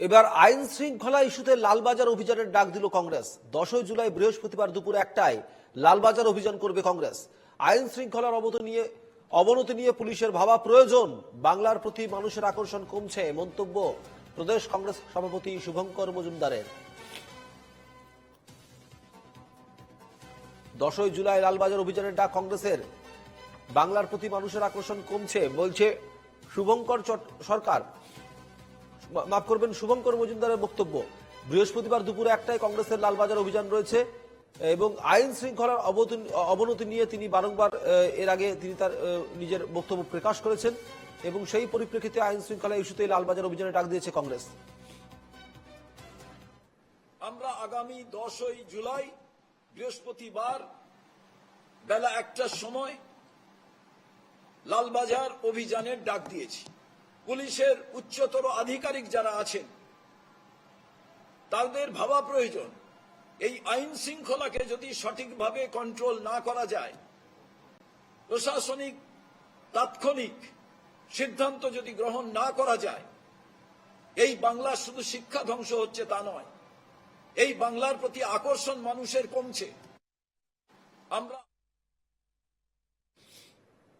এবার আইন শৃঙ্খলা ইস্যুতে লালবাজার অভিযানের ডাক দিল কংগ্রেস। দশই জুলাই বৃহস্পতিবার দুপুর একটায় লালবাজার অভিযান করবে কংগ্রেস। আইন শৃঙ্খলার অবনতি নিয়ে অবনতি নিয়ে পুলিশের ভাবা প্রয়োজন। বাংলার প্রতি মানুষের আকর্ষণ কমছে মন্তব্য প্রদেশ কংগ্রেস সভাপতি শুভঙ্কর মজুমদারের। দশই জুলাই লালবাজার অভিযানের ডাক কংগ্রেসের। বাংলার প্রতি মানুষের আকর্ষণ কমছে, বলছে শুভঙ্কর সরকার। মাফ করবেন, শুভঙ্কর মজুমদারের বক্তব্য। বৃহস্পতিবার দুপুরে একটাই কংগ্রেসের লালবাজার অভিযান রয়েছে, এবং আইন শৃঙ্খলার অবনতি নিয়ে তিনি বারংবার এর আগে তিনি তার নিজের বক্তব্য প্রকাশ করেছেন, এবং সেই পরিপ্রেক্ষিতে আইন শৃঙ্খলা ইস্যুতে লালবাজার অভিযানে ডাক দিয়েছে কংগ্রেস। আমরা আগামী দশই জুলাই, বৃহস্পতিবার, বেলা একটার সময় লালবাজার অভিযানের ডাক দিয়েছি। পুলিশের উচ্চতর আধিকারিক যারা আছেন, তাদের ভাবা প্রয়োজন। এই আইন শৃঙ্খলাকে যদি সঠিকভাবে কন্ট্রোল না করা যায়, প্রশাসনিক তাৎক্ষণিক সিদ্ধান্ত যদি গ্রহণ না করা যায়, এই বাংলার শুধু শিক্ষা ধ্বংস হচ্ছে তা নয়, এই বাংলার প্রতি আকর্ষণ মানুষের কমছে। আমরা